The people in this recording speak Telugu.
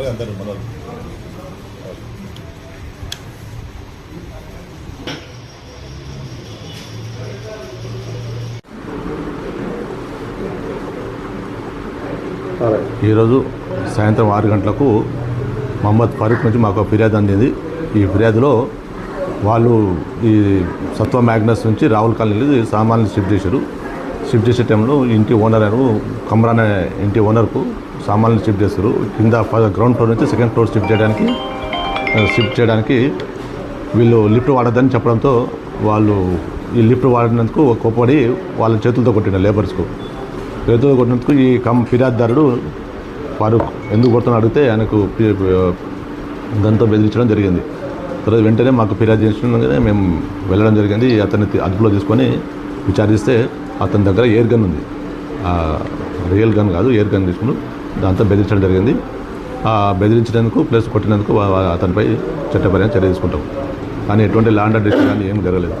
అందరూ మన ఈరోజు సాయంత్రం ఆరు గంటలకు మహమ్మద్ ఫరూక్ నుంచి మాకు ఫిర్యాదు అందింది. ఈ ఫిర్యాదులో వాళ్ళు ఈ సత్వ మ్యాగ్నస్ నుంచి రాహుల్ కాలనీ సామాన్లు షిఫ్ట్ చేశారు. షిఫ్ట్ చేసే టైంలో ఇంటి ఓనర్ అను కమ్రాన్ అనే ఇంటి ఓనర్కు సామాన్లు షిఫ్ట్ చేస్తారు. కింద గ్రౌండ్ ఫ్లోర్ నుంచి సెకండ్ ఫ్లోర్ షిఫ్ట్ చేయడానికి షిఫ్ట్ చేయడానికి వీళ్ళు లిఫ్ట్ వాడద్దని చెప్పడంతో వాళ్ళు ఈ లిఫ్ట్ వాడినందుకు కోపడి వాళ్ళ చేతులతో కొట్టిన లేబర్స్కు చేతులతో కొట్టినందుకు ఈ కం ఫిర్యాదుదారుడు వారు ఎందుకు కొడుతున్నా అడిగితే ఆయనకు దాంతో బెదిరించడం జరిగింది. తర్వాత వెంటనే మాకు ఫిర్యాదు చేసిన మేము వెళ్ళడం జరిగింది. అతన్ని అదుపులో తీసుకొని విచారిస్తే అతని దగ్గర ఎయిర్ గన్ ఉంది. రియల్ గన్ కాదు ఎయిర్ గన్ తీసుకుని దాంతో బెదిరించడం జరిగింది. ఆ బెదిరించినందుకు ప్లస్ కొట్టినందుకు అతనిపై చట్టపరంగా చర్య తీసుకుంటాం. కానీ ఎటువంటి లాండర్ డిస్ట్రిక్ట్ కానీ ఏం జరగలేదు.